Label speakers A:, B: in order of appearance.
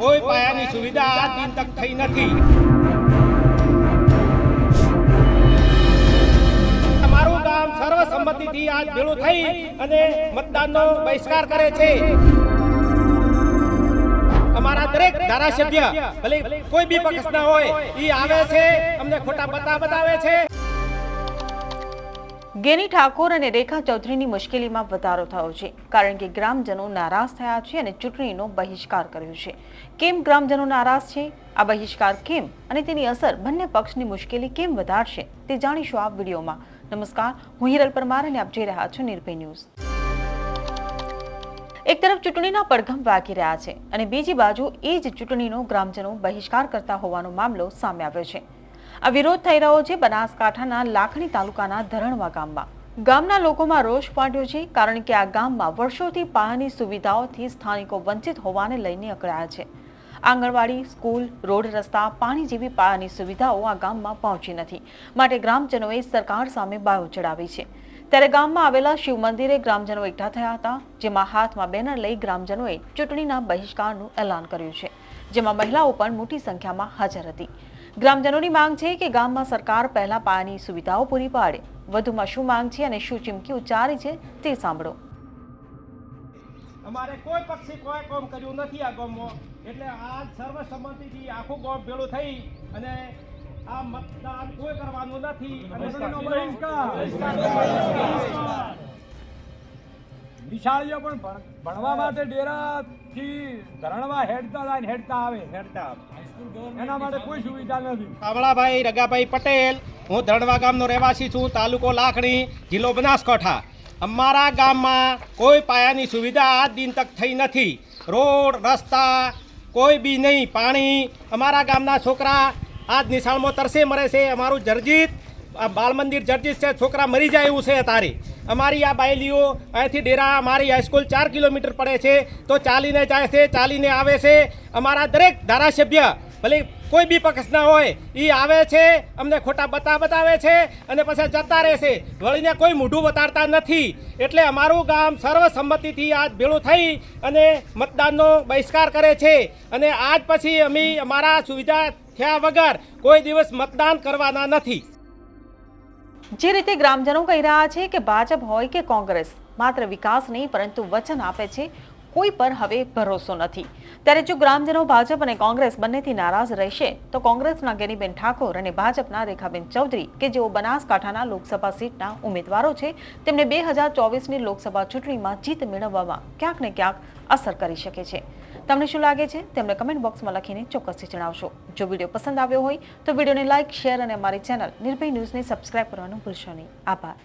A: કોઈ પાયાની સુવિધા આ દિન તક થઈ નથી. અમારું ગામ સર્વસંમતિથી આજ ભેળું થઈ અને મતદાનનો બહિષ્કાર કરે છે. અમારા દરેક ધારાસભ્ય, ભલે કોઈ બી પક્ષના હોય એ આવે છે, અમને ખોટા બતા બતાવે છે.
B: ગેની ઠાકોર અને રેખા ચૌધરીની મુશ્કેલીમાં વધારો થયો છે. કારણ કે ગ્રામજનો નારાજ થયા છે અને ચૂંટણીનો બહિષ્કાર કર્યો છે. કેમ ગ્રામજનો નારાજ છે? આ બહિષ્કાર કેમ અને તેની અસર બંને પક્ષની મુશ્કેલી કેમ વધારશે તે જાણીશું આ વિડીયોમાં. નમસ્કાર, હું હિરલ પરમાર અને આપ જોઈ રહ્યા છો નિર્ભય ન્યૂઝ. એક તરફ ચૂંટણીના પડઘમ વાગી રહ્યા છે અને બીજી બાજુ એ જ ચૂંટણીનો ગ્રામજનો બહિષ્કાર કરતા હોવાનો મામલો સામે આવ્યો છે. આ વિરોધ થઈ રહ્યો છે બનાસકાંઠાના લાખણી તાલુકાના ધરણવા ગામમાં. ગામના લોકોમાં રોષ ફાટ્યો છે કારણ કે આ ગામમાં વર્ષોથી પાયાની સુવિધાઓથી સ્થાનિકો વંચિત હોવાને લઈને અકળાયા છે. આંગણવાડી, સ્કૂલ, રોડ રસ્તા, પાણી જેવી પાયાની સુવિધાઓ આ ગામમાં પહોંચી નથી. માટે ગ્રામજનોએ સરકાર સામે બાયો ચડાવી છે. ત્યારે ગામમાં આવેલા શિવ મંદિરે ગ્રામજનો એકઠા થયા હતા, જેમાં હાથમાં બેનર લઈ ગ્રામજનોએ ચૂંટણીના બહિષ્કારનું એલાન કર્યું છે, જેમાં મહિલાઓ પણ મોટી સંખ્યામાં હાજર હતી. ગ્રામજનોની માંગ છે કે ગામમાં સરકાર પહેલા પાયાની સુવિધાઓ પૂરી પાડે. વધુમાં શું માંગ છે અને શું ચીમકી ઉચ્ચારી છે તે સાંભળો.
A: અમારે કોઈ પક્ષી કોઈ કામ કર્યું નથી આ ગામમાં. એટલે આ સર્વસંમતિથી આખું ગામ ભેળું થઈ અને આ મતદાન કોઈ કરવાનું નથી. અને
C: નિશાળીઓ પણ ભણવા માટે ડેરાથી ધરણવા હેડતા જાય હેડતા આવે. હેડતા એના માટે કોઈ સુવિધા નથી.
A: કાવળાભાઈ, રગાભાઈ પટેલ, હું ધરણવા ગામનો રહેવાસી છું, તાલુકો લાખણી, જિલ્લો બનાસકાંઠા. અમારા ગામમાં કોઈ પાયાની સુવિધા આજ દિન તક થઈ નથી. રોડ, રસ્તા, કોઈ બી નહીં, પાણી. અમારા ગામના છોકરા આજ નિશાળમાં તરસે મરે છે. અમારું જર્જિત બાલ મંદિર જર્જિત છે. છોકરા મરી જાય એવું છે તારે. અમારી આ બાયલીઓ અહીંથી ડેરા, અમારી હાઈસ્કૂલ ચાર કિલોમીટર પડે છે. તો ચાલીને જાય છે, ચાલીને આવે છે. અમારા દરેક ધારાસભ્ય ભલે કોઈ બી પક્ષના હોય એ આવે છે, અમને ખોટા બતા બતાવે છે અને પછી જતા રહે છે. વળીને કોઈ મોઢું બતાડતા નથી. એટલે અમારું ગામ સર્વસંમતિથી આજ ભેળું થઈ અને મતદાનનો બહિષ્કાર કરે છે. અને આજ પછી અમે અમારા સુવિધા થયા વગર કોઈ દિવસ મતદાન કરવાના નથી.
B: જે રીતે ગ્રામજનો કહી રહ્યા છે કે ભાજપ હોય કે કોંગ્રેસ, માત્ર વિકાસ નહીં, પરંતુ વચન આપે છે. કોઈ પર હવે ભરોસો નથી. ત્યારે જો ગ્રામજનો ભાજપ અને કોંગ્રેસ બંનેથી નારાજ રહેશે, તો કોંગ્રેસના ગેનીબેન ઠાકોર અને ભાજપના રેખાબેન ચૌધરી, કે જેઓ બનાસકાંઠાના લોકસભા સીટના ઉમેદવારો છે, તેમને બે હજાર ચોવીસની લોકસભા ચૂંટણીમાં જીત મેળવવામાં ક્યાંક ને ક્યાંક અસર કરી શકે છે. તમને શું લાગે છે? તેમને કમેન્ટ બોક્સમાં લખીને ચોક્કસથી જણાવશો. જો વીડિયો પસંદ આવ્યો હોય, તો વિડીયોને લાઇક શેર અને અમારી ચેનલ નિર્ભય ન્યૂઝને સબસ્ક્રાઇબ કરવાનું ભૂલશો નહીં. આભાર.